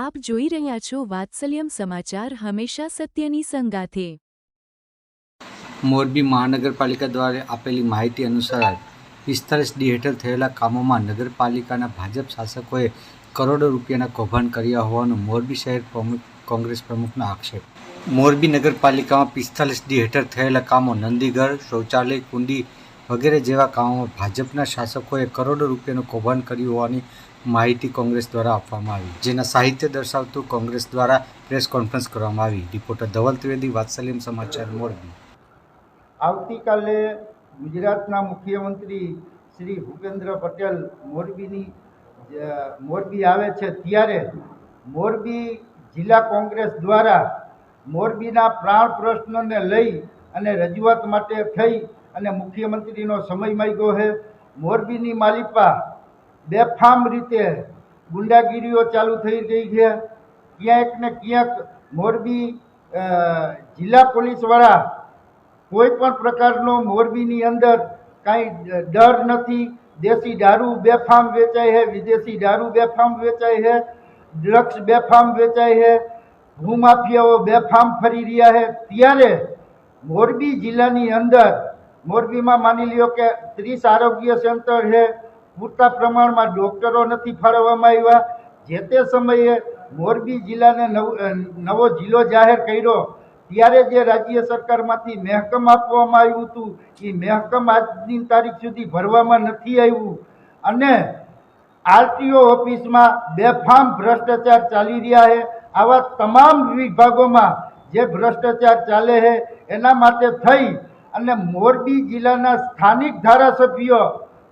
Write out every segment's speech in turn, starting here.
આપ જોઈ રહ્યા છો વાત્સલ્યમ સમાચાર હંમેશા સત્યની સંગાથે. મોરબી મહાનગરપાલિકા દ્વારા આપેલી માહિતી અનુસાર પિસ્તાલીસ ડી હેઠળ થયેલા કામોમાં નગરપાલિકાના ભાજપ શાસકોએ કરોડો રૂપિયાના કૌભાંડ કર્યા હોવાનો મોરબી શહેર પ્રમુખ કોંગ્રેસ પ્રમુખનો આક્ષેપ. મોરબી નગરપાલિકામાં પિસ્તાલીસ ડી હેઠળ થયેલા કામો નંદીઘર, શૌચાલય, કુંડી વગેરે જેવા કામોમાં ભાજપના શાસકોએ કરોડો રૂપિયાનું કૌભાંડ કર્યું હોવાની માહિતી કોંગ્રેસ દ્વારા આપવામાં આવી. જેના સાહિત્ય દર્શાવતું કોંગ્રેસ દ્વારા પ્રેસ કોન્ફરન્સ કરવામાં આવી. રિપોર્ટર ધવલ ત્રિવેદી, વાત્સલ્યમ સમાચાર, મોરબી. આવતીકાલે ગુજરાતના મુખ્યમંત્રી શ્રી ભૂપેન્દ્ર પટેલ મોરબીની મોરબી આવે છે ત્યારે મોરબી જિલ્લા કોંગ્રેસ દ્વારા મોરબીના પ્રાણ પ્રશ્નને લઈ અને રજૂઆત માટે થઈ અને મુખ્યમંત્રીનો સમય માંગ્યો છે. મોરબીની માલિપા બેફામ રીતે ગુંડાગીરીઓ ચાલુ થઈ ગઈ છે. ક્યાંક ને ક્યાંક મોરબી જિલ્લા પોલીસવાળા કોઈ પણ પ્રકારનો મોરબીની અંદર કાંઈ ડર નથી. દેશી દારૂ બેફામ વેચાય છે, વિદેશી દારૂ બેફામ વેચાય છે, ડ્રગ્સ બેફામ વેચાય છે, ભૂમાફિયાઓ બેફામ ફરી રહ્યા છે. ત્યારે મોરબી જિલ્લાની અંદર મોરબીમાં માની લ્યો કે ત્રીસ આરોગ્ય સેન્ટર છે. પૂરતા પ્રમાણમાં ડૉક્ટરો નથી ફાળવવામાં આવ્યા. જે તે સમયે મોરબી જિલ્લાને નવ જિલ્લો જાહેર કર્યો, ત્યારે જે રાજ્ય સરકારમાંથી મહેકમ આપવામાં આવ્યું હતું, એ મહેકમ આજની તારીખ સુધી ભરવામાં નથી આવ્યું. અને આરટીઓ ઓફિસમાં બેફામ ભ્રષ્ટાચાર ચાલી રહ્યા છે. આવા તમામ વિભાગોમાં જે ભ્રષ્ટાચાર ચાલે છે, એના માટે થઈ અને મોરબી જિલ્લાના સ્થાનિક ધારાસભ્યો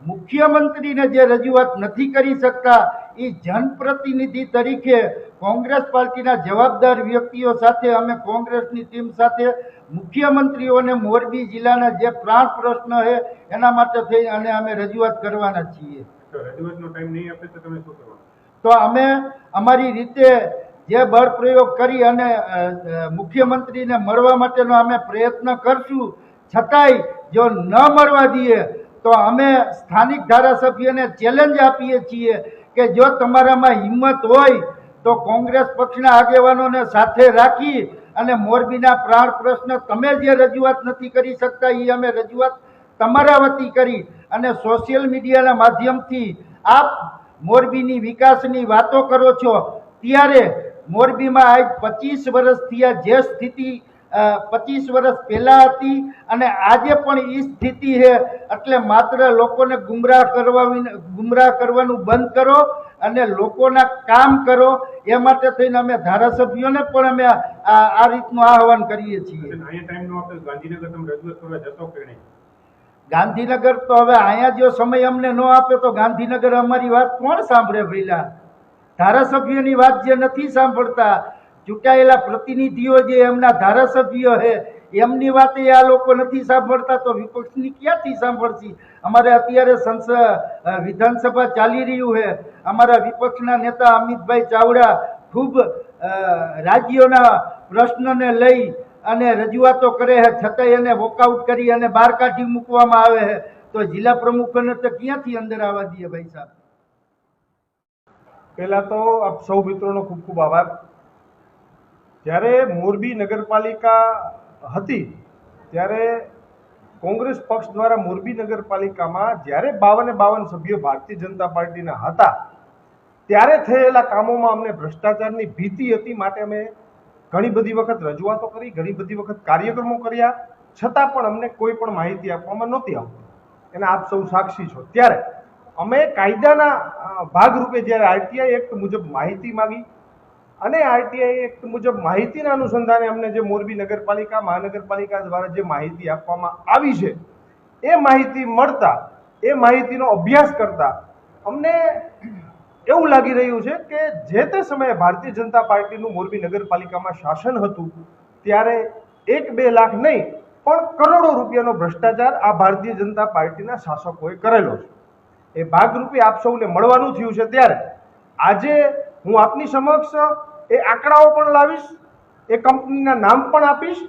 મુખ્યમંત્રીને જે રજૂઆત નથી કરી શકતા એ જનપ્રતિનિધિ તરીકે કોંગ્રેસ પાર્ટીના જવાબદાર વ્યક્તિઓ સાથે અમે કોંગ્રેસની ટીમ સાથે મુખ્યમંત્રીઓને મોરબી જિલ્લાના જે પ્રાણ પ્રશ્ન છે એના માટે થઈ અને અમે રજૂઆત કરવાના છીએ. તો રજૂઆતનો ટાઈમ નહીં આપે તો તમે શું કરવાનું? તો અમે અમારી રીતે જે બળ પ્રયોગ કરી અને મુખ્યમંત્રીને મળવા માટેનો અમે પ્રયત્ન કરશું. છતાંય જો ન મળવા દઈએ, તો અમે સ્થાનિક ધારાસભ્યને ચેલેન્જ આપીએ છીએ કે જો તમારામાં હિંમત હોય, તો કોંગ્રેસ પક્ષના આગેવાનોને સાથે રાખી અને મોરબીના પ્રાણ પ્રશ્ન તમે જે રજૂઆત નથી કરી શકતા એ અમે રજૂઆત તમારા વતી કરી અને સોશિયલ મીડિયાના માધ્યમથી આપ મોરબીની વિકાસની વાતો કરો છો. ત્યારે મોરબીમાં આજ પચીસ વર્ષથી આ જે સ્થિતિ પચીસ વર્ષ પહેલાં હતી અને આજે પણ એ સ્થિતિ છે. એટલે માત્ર લોકોને ગુમરાહ કરવા ગુમરાહ કરવાનું બંધ કરો અને લોકોના કામ કરો. એ માટે થઈને અમે ધારાસભ્યોને પણ અમે આ રીતનું આહવાન કરીએ છીએ. ગાંધીનગર તો હવે અહીંયા જો સમય અમને ન આપે તો ગાંધીનગર અમારી વાત કોણ સાંભળે પહેલા ધારાસભ્યોની વાત જે નથી સાંભળતા ચૂંટાયેલા પ્રતિનિધિઓ જે એમના ધારાસભ્યો છે એમની વાતે આ લોકો નથી સાંભળતા, તો વિપક્ષની ક્યાંથી સાંભળશી? અમારે અત્યારે સંસદ વિધાનસભા ચાલી રહ્યું છે અમારા વિપક્ષના નેતા અમિતભાઈ ચાવડા ખૂબ રાજ્યોના પ્રશ્નને લઈ અને રજૂઆતો કરે છે છતાંય એને વોકઆઉટ કરી અને બહાર કાઢી મૂકવામાં આવે છે તો જિલ્લા પ્રમુખોને તો ક્યાંથી અંદર આવવા દઈએ ભાઈ સાહેબ? પહેલાં તો આપ સૌ મિત્રોનો ખૂબ ખૂબ આભાર. જ્યારે મોરબી નગરપાલિકા હતી, ત્યારે કોંગ્રેસ પક્ષ દ્વારા મોરબી નગરપાલિકામાં જ્યારે બાવને બાવન સભ્યો ભારતીય જનતા પાર્ટીના હતા, ત્યારે થયેલા કામોમાં અમને ભ્રષ્ટાચારની ભીતિ હતી માટે અમે ઘણી બધી વખત રજૂઆતો કરી, ઘણી બધી વખત કાર્યક્રમો કર્યા, છતાં પણ અમને કોઈ પણ માહિતી આપવામાં નહોતી આવતી. એના આપ સૌ સાક્ષી છો. ત્યારે અમે કાયદાના ભાગરૂપે જ્યારે આરટીઆઈ એક્ટ મુજબ માહિતી માંગી અને આરટીઆઈ એક્ટ મુજબ માહિતીના અનુસંધાને અમને જે મોરબી નગરપાલિકા, મહાનગરપાલિકા દ્વારા જે માહિતી આપવામાં આવી છે, એ માહિતી મળતા, એ માહિતીનો અભ્યાસ કરતા અમને એવું લાગી રહ્યું છે કે જે તે સમયે ભારતીય જનતા પાર્ટીનું મોરબી નગરપાલિકામાં શાસન હતું, ત્યારે એક બે લાખ નહીં, પણ કરોડો રૂપિયાનો ભ્રષ્ટાચાર આ ભારતીય જનતા પાર્ટીના શાસકોએ કરેલો છે. એ ભાગરૂપે આપ સૌને મળવાનું થયું છે ત્યારે. આજે હું આપની સમક્ષ એ આંકડાઓ પણ લાવીશ, એ કંપનીના નામ પણ આપીશ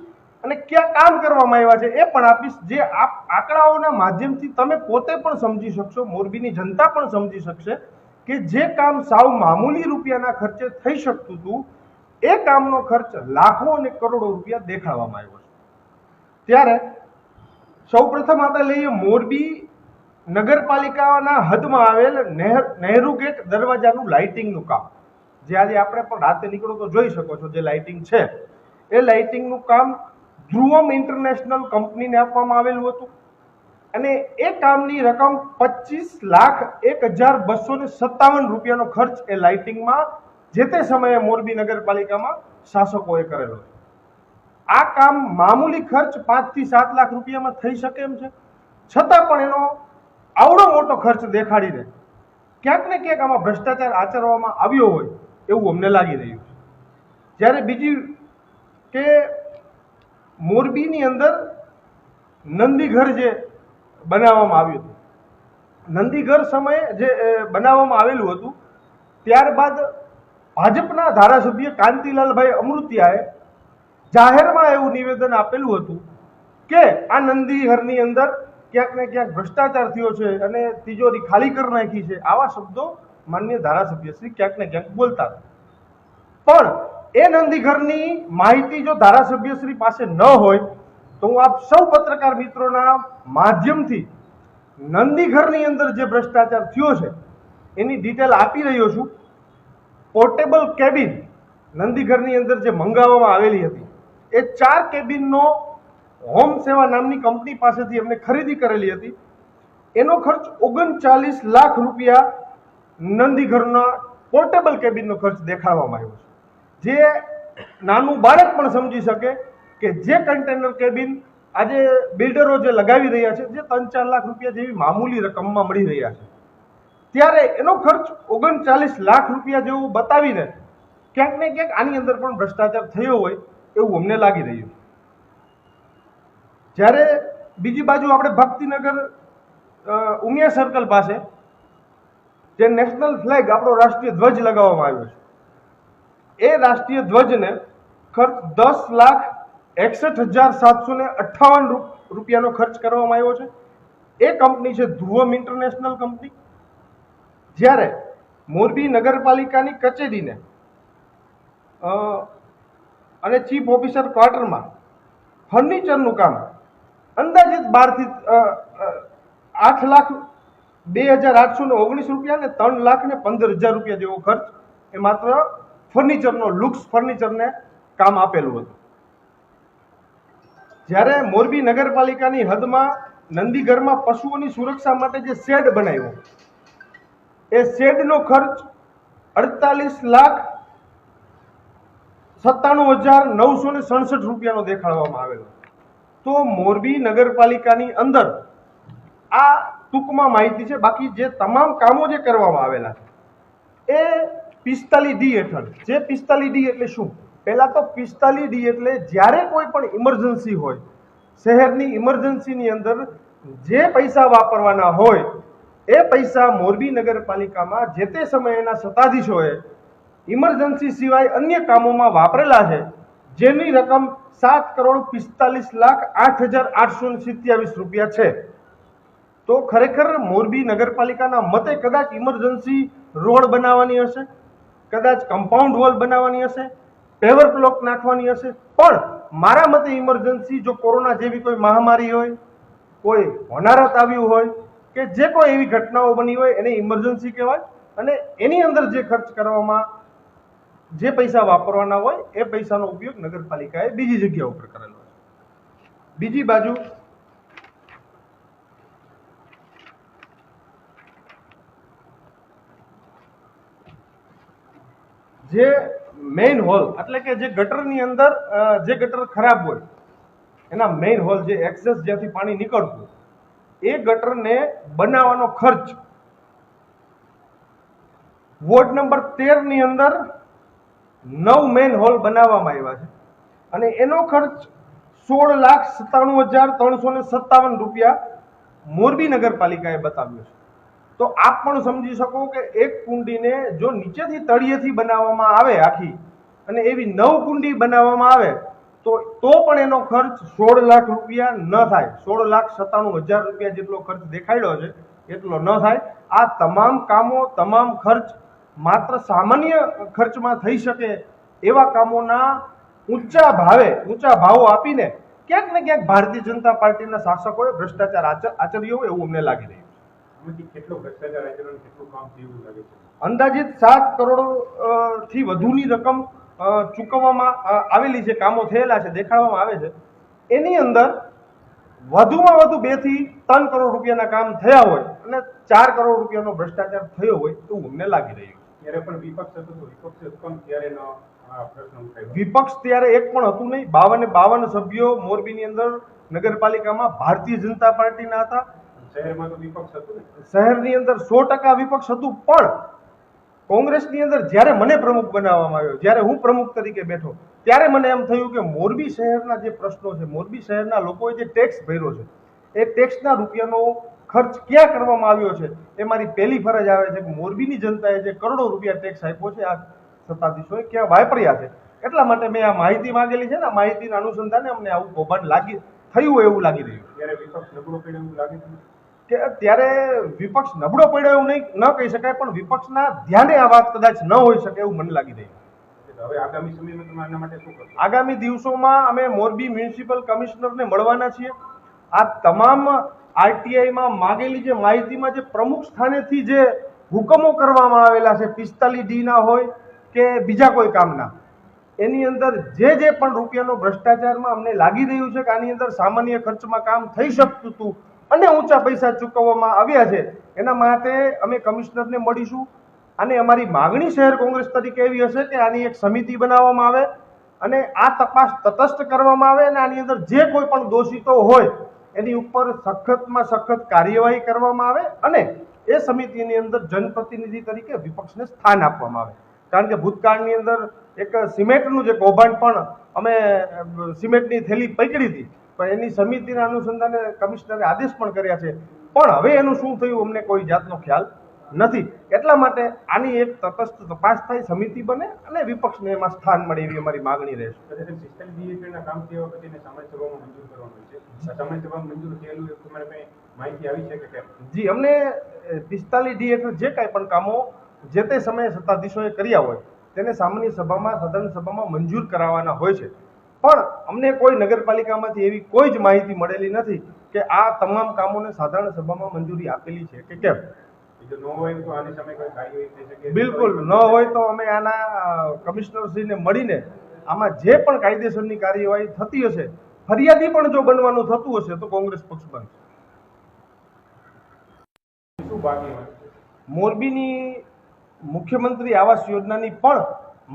અને ક્યાં કામ કરવામાં આવ્યા છે એ પણ આપીશ. જે આપ, આંકડાઓના માધ્યમથી તમે પોતે પણ સમજી શકશો, મોરબીની જનતા પણ સમજી શકશે કે જે કામ સાવ મામૂલી રૂપિયાના ખર્ચે થઈ શકતું હતું, એ કામનો ખર્ચ લાખો અને કરોડો રૂપિયા દેખાડવામાં આવ્યો છે. ત્યારે સૌપ્રથમ આપણે લઈએ મોરબી નગરપાલિકાના હદમાં આવેલ નહેર, નહેરુ ગેટ દરવાજાનું લાઇટિંગનું કામ. જે આજે આપણે પણ રાતે નીકળો તો જોઈ શકો છો જે લાઇટિંગ છે. એ લાઇટિંગનું કામ ધ્રુવમ ઇન્ટરનેશનલ કંપનીને આપવામાં આવેલું હતું. અને એ કામની રકમ પચીસ લાખ એક હજાર બસો ને સત્તાવન રૂપિયાનો ખર્ચ એ લાઇટિંગમાં જે તે સમયે મોરબી નગરપાલિકામાં શાસકોએ કરેલો છે આ કામ મામૂલી ખર્ચ પાંચથી સાત લાખ રૂપિયામાં થઈ શકે એમ છે. છતાં પણ એનો આવડો મોટો ખર્ચ દેખાડીને ક્યાંક ને ક્યાંક આમાં ભ્રષ્ટાચાર આચરવામાં આવ્યો હોય એવું અમને લાગી રહ્યું છે. જ્યારે બીજી કે મોરબીની અંદર નંદીઘર જે બનાવવામાં આવ્યું હતું. નંદીઘર સમયે જે બનાવવામાં આવેલું હતું, ત્યારબાદ ભાજપના ધારાસભ્ય કાંતિલાલભાઈ અમૃતિયાએ જાહેરમાં એવું નિવેદન આપેલું હતું કે આ નંદીઘરની અંદર ક્યાંક ને ક્યાંક ભ્રષ્ટાચાર થયો છે અને તિજોરી ખાલી કરી નાખી છે. આવા શબ્દો માન્ય ધારાસભ્ય શ્રી ક્યાંક ને ક્યાંક બોલતા પણ એ નંદીઘરની માહિતી જો ધારાસભ્યશ્રી પાસે ન હોય, તો હું આપ સૌ પત્રકાર મિત્રોના માધ્યમથી નંદીઘરની અંદર જે ભ્રષ્ટાચાર થયો છે, એની ડિટેલ આપી રહ્યો છું. પોર્ટેબલ કેબિન નંદીઘરની અંદર જે મંગાવવામાં આવેલી હતી, એ ચાર કેબિનનો હોમ સેવા નામની કંપની પાસેથી એમને ખરીદી કરેલી હતી. એનો ખર્ચ ઓગણચાલીસ લાખ રૂપિયા નંદીઘરના પોર્ટેબલ કેબિનનો ખર્ચ દેખાડવામાં આવ્યો છે. જે નાનું બાળક પણ સમજી શકે કે જે કન્ટેનર કેબિન આજે બિલ્ડરો જે લગાવી રહ્યા છે, જે ત્રણ ચાર લાખ રૂપિયા જેવી મામૂલી રકમમાં મળી રહ્યા છે. ત્યારે એનો ખર્ચ ઓગણચાલીસ લાખ રૂપિયા જેવું બતાવીને ક્યાંક ને ક્યાંક આની અંદર પણ ભ્રષ્ટાચાર થયો હોય એવું અમને લાગી રહ્યું જ્યારે બીજી બાજુ આપણે ભક્તિનગર ઉમિયા સર્કલ પાસે જે નેશનલ ફ્લેગ આપણો રાષ્ટ્રીય ધ્વજ લગાવવામાં આવ્યો છે. એ રાષ્ટ્રીય ધ્વજને ખર્ચ દસ લાખ એકસઠ હજાર સાતસો ને અઠ્ઠાવન રૂપિયાનો ખર્ચ કરવામાં આવ્યો છે. એ કંપની છે ધ્રુવમ ઇન્ટરનેશનલ કંપની. જ્યારે મોરબી નગરપાલિકાની કચેરીને અને ચીફ ઓફિસર ક્વાર્ટરમાં ફર્નિચરનું કામ અંદાજિત બારથી આઠ લાખ બે હજાર આઠસો ને ઓગણીસ રૂપિયા ને ત્રણ લાખ ને પંદર હજાર રૂપિયા જેવો ખર્ચ. એ માત્ર ફર્નિચરનો, લુક્સ ફર્નિચરને કામ આપેલું હતું. જ્યારે મોરબી નગરપાલિકાની હદમાં નંદીઘરમાં પશુઓની સુરક્ષા માટે જે શેડ બનાવ્યો, એ શેડનો ખર્ચ અડતાલીસ લાખ સત્તાણું હજાર નવસો ને સડસઠ રૂપિયાનો દેખાડવામાં આવેલો. તો મોરબી નગરપાલિકાની અંદર આ ટૂંકમાં માહિતી છે. બાકી જે તમામ કામો જે કરવામાં આવેલા છે, એ પિસ્તાલી ડી હેઠળ. જે પિસ્તાલી ડી એટલે શું? પહેલાં તો પિસ્તાલી ડી એટલે જ્યારે કોઈ પણ ઇમરજન્સી હોય, શહેરની ઇમરજન્સીની અંદર જે પૈસા વાપરવાના હોય, એ પૈસા મોરબી નગરપાલિકામાં જે તે સમયના સત્તાધીશોએ ઇમરજન્સી સિવાય અન્ય કામોમાં વાપરેલા છે, જેની રકમ સાત કરોડ પિસ્તાલીસ લાખ આઠ હજાર આઠસો સિત્યાવીસ રૂપિયા છે. તો ખરેખર મોરબી નગરપાલિકાના મતે કદાચ ઇમરજન્સી રોડ બનાવવાની હશે, કદાચ કમ્પાઉન્ડ વોલ બનાવવાની હશે પેવર બ્લોક નાખવાની હશે. પણ મારા મતે ઇમરજન્સી જો કોરોના જેવી કોઈ મહામારી હોય, કોઈ હોનારત આવ્યું હોય, કે જે કોઈ એવી ઘટનાઓ બની હોય, એને ઇમરજન્સી કહેવાય. અને એની અંદર જે ખર્ચ કરવામાં જે પૈસા વાપરવાના હોય, એ પૈસાનો ઉપયોગ નગરપાલિકાએ બીજી જગ્યા ઉપર કરેલો છે. બીજી બાજુ જે મેઇન હોલ એટલે કે જે ગટરની અંદર જે ગટર ખરાબ હોય, એના મેઇન હોલ જે એક્સેસ જ્યાંથી પાણી નીકળતું એ ગટરને બનાવવાનો ખર્ચ. વોર્ડ નંબર તેરની અંદર નવ મેઇન હોલ બનાવવામાં આવ્યા છે. અને એનો ખર્ચ સોળ લાખ સત્તાણું હજાર ત્રણસો ને સત્તાવન રૂપિયા મોરબી નગરપાલિકાએ બતાવ્યો છે. તો આપ પણ સમજી શકો કે એક કુંડીને જો નીચેથી તળિયેથી બનાવવામાં આવે આખી, અને એવી નવ કુંડી બનાવવામાં આવે, તો તો પણ એનો ખર્ચ સોળ લાખ રૂપિયા ન થાય. સોળ લાખ સત્તાણું હજાર રૂપિયા જેટલો ખર્ચ દેખાડ્યો છે, એટલો ન થાય. આ તમામ કામો, તમામ ખર્ચ માત્ર સામાન્ય ખર્ચમાં થઈ શકે એવા કામોના ઊંચા ભાવે, ઊંચા ભાવો આપીને ક્યાંક ને ક્યાંક ભારતીય જનતા પાર્ટીના શાસકોએ ભ્રષ્ટાચાર આચર આચર્યો એવું અમને લાગી રહ્યું અંદાજિત સાત કરોડથી વધુની રકમ ચૂકવવામાં આવેલી છે કામો થયેલા છે દેખાડવામાં આવે છે. એની અંદર વધુમાં વધુ બેથી ત્રણ કરોડ રૂપિયાના કામ થયા હોય અને ચાર કરોડ રૂપિયાનો ભ્રષ્ટાચાર થયો હોય એવું અમને લાગી રહ્યું ત્યારે પણ વિપક્ષ હતો વિપક્ષે હુકમ ત્યારે ન વિપક્ષ ત્યારે એક પણ હતું નહીં. બાવને બાવન સભ્યો મોરબીની અંદર નગરપાલિકામાં ભારતીય જનતા પાર્ટીના હતા. શહેરની અંદર સો ટકા વિપક્ષ હતું પણ કોંગ્રેસની અંદર જ્યારે મને પ્રમુખ બનાવવામાં આવ્યો જ્યારે હું પ્રમુખ તરીકે બેઠો ત્યારે મને એમ થયું કે મોરબી શહેરના જે પ્રશ્નો છે મોરબી શહેરના લોકોએ જે ટેક્સ ભર્યો છે એ ટેક્સના રૂપિયાનો ખર્ચ ક્યાં કરવામાં આવ્યો છે એ મારી પહેલી ફરજ આવે છે કે મોરબીની જનતાએ જે કરોડો રૂપિયા ટેક્સ આપ્યો છે આ સત્તાધીશોએ ક્યાં વાપર્યા છે. એટલા માટે મેં આ માહિતી માંગેલી છે ને માહિતીના અનુસંધાને અમને આવું કૌભાંડ લાગી થયું એવું લાગી રહ્યું. ત્યારે વિપક્ષ નબળો પડ્યો એવું લાગે છે? કે ત્યારે વિપક્ષ નબળો પડ્યો એવું નહીં ન કહી શકાય પણ વિપક્ષના ધ્યાને આ વાત કદાચ ન હોઈ શકે એવું મને લાગી રહ્યું. આગામી દિવસોમાં અમે મોરબી મ્યુનિસિપલ કમિશનરને મળવાના છીએ. આ તમામ આરટીઆઈમાં માગેલી જે માહિતીમાં જે પ્રમુખ સ્થાનેથી જે હુકમો કરવામાં આવેલા છે પિસ્તાલીસ ડીના હોય કે બીજા કોઈ કામના એની અંદર જે જે પણ રૂપિયાનો ભ્રષ્ટાચારમાં અમને લાગી રહ્યું છે કે આની અંદર સામાન્ય ખર્ચમાં કામ થઈ શકતું હતું અને ઊંચા પૈસા ચૂકવવામાં આવ્યા છે. એના માટે અમે કમિશનરને મળીશું. અને અમારી માગણી શહેર કોંગ્રેસ તરીકે એવી હશે કે આની એક સમિતિ બનાવવામાં આવે અને આ તપાસ તટસ્થ કરવામાં આવે અને આની અંદર જે કોઈ પણ દોષિતો હોય, એની ઉપર સખતમાં સખત કાર્યવાહી કરવામાં આવે અને એ સમિતિની અંદર જનપ્રતિનિધિ તરીકે વિપક્ષને સ્થાન આપવામાં આવે. કારણ કે ભૂતકાળની અંદર એક સિમેન્ટનું જે કૌભાંડ પણ અમે સિમેન્ટની થેલી પકડી હતી પણ એની સમિતિના અનુસંધાને કમિશનરે આદેશ પણ કર્યા છે. પણ હવે એનું શું થયું અમને કોઈ જાતનો ખ્યાલ નથી. એટલા માટે આની એક તટસ્થ તપાસ થાય સમિતિ બને અને વિપક્ષને એમાં સ્થાન મળે એવી અમારી માગણી રહેશે સિસ્ટમ ડીએચના કામ થયા વખતે એને સામાન્ય સભામાં મંજૂર કરવાનું છે. સામાન્ય મંજૂર થયેલું એ તમારે કંઈ માહિતી આવી છે કે જી અમને પિસ્તાલીસ ડી હેઠળ જે કાંઈ પણ કામો જે તે સમયે સત્તાધીશોએ કર્યા હોય તેને સામાન્ય સભામાં સદન સભામાં મંજૂર કરાવવાના હોય છે. પણ અમને કોઈ નગરપાલિકામાંથી એવી કોઈ જ માહિતી મળેલી નથી કે આ તમામ કામોને સાધારણ સભામાં મંજૂરી આપેલી છે કે કેમ? બિલકુલ ન હોય તો અમે આના કમિશનરશ્રીને મળીને આમાં જે પણ કાયદેસરની કાર્યવાહી થતી હશે ફરિયાદી પણ જો બનવાનું થતું હશે તો કોંગ્રેસ પક્ષ બનશે. મોરબીની મુખ્યમંત્રી આવાસ યોજનાની પણ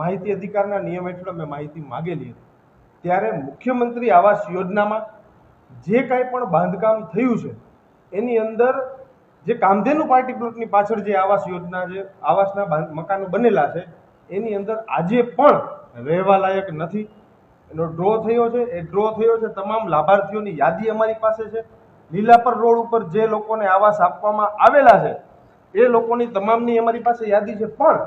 માહિતી અધિકારના નિયમ હેઠળ અમે માહિતી માગેલી હતી. ત્યારે મુખ્યમંત્રી આવાસ યોજનામાં જે કાંઈ પણ બાંધકામ થયું છે, એની અંદર જે કામધેનુ પાર્ટી પ્લોટની પાછળ જે આવાસ યોજના જે આવાસના મકાનો બનેલા છે, એની અંદર આજે પણ રહેવા લાયક નથી. એનો ડ્રો થયો છે, એ ડ્રો થયો છે તમામ લાભાર્થીઓની યાદી અમારી પાસે છે. લીલાપર રોડ ઉપર જે લોકોને આવાસ આપવામાં આવેલા છે, એ લોકોની તમામની અમારી પાસે યાદી છે. પણ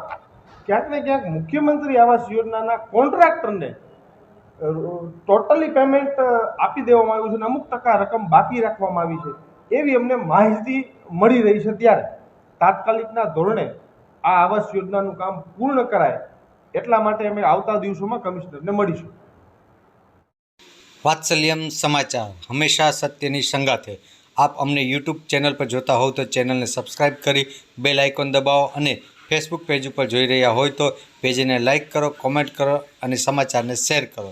ક્યાંક ને ક્યાંક મુખ્યમંત્રી આવાસ યોજનાના કોન્ટ્રાક્ટરને ટોટલી પેમેન્ટ આપી દેવામાં આવ્યું છે અને અમુક ટકા રકમ બાકી રાખવામાં આવી છે. એવી અમને માહિતી મળી રહી છે ત્યારે. તાત્કાલિકના ધોરણે આ આવાસ યોજનાનું કામ પૂર્ણ કરાય એટલા માટે અમે આવતા દિવસોમાં કમિશનરને મળીશું. વાત્સલ્યમ સમાચાર. હંમેશા સત્યની સંગાથે. આપ અમને યુટ્યુબ ચેનલ પર જોતા હોવ તો ચેનલને સબસ્ક્રાઇબ કરી બેલ આઇકોન દબાવો અને ફેસબુક પેજ ઉપર જોઈ રહ્યા હોય તો પેજને લાઇક કરો કોમેન્ટ કરો અને સમાચારને શેર કરો.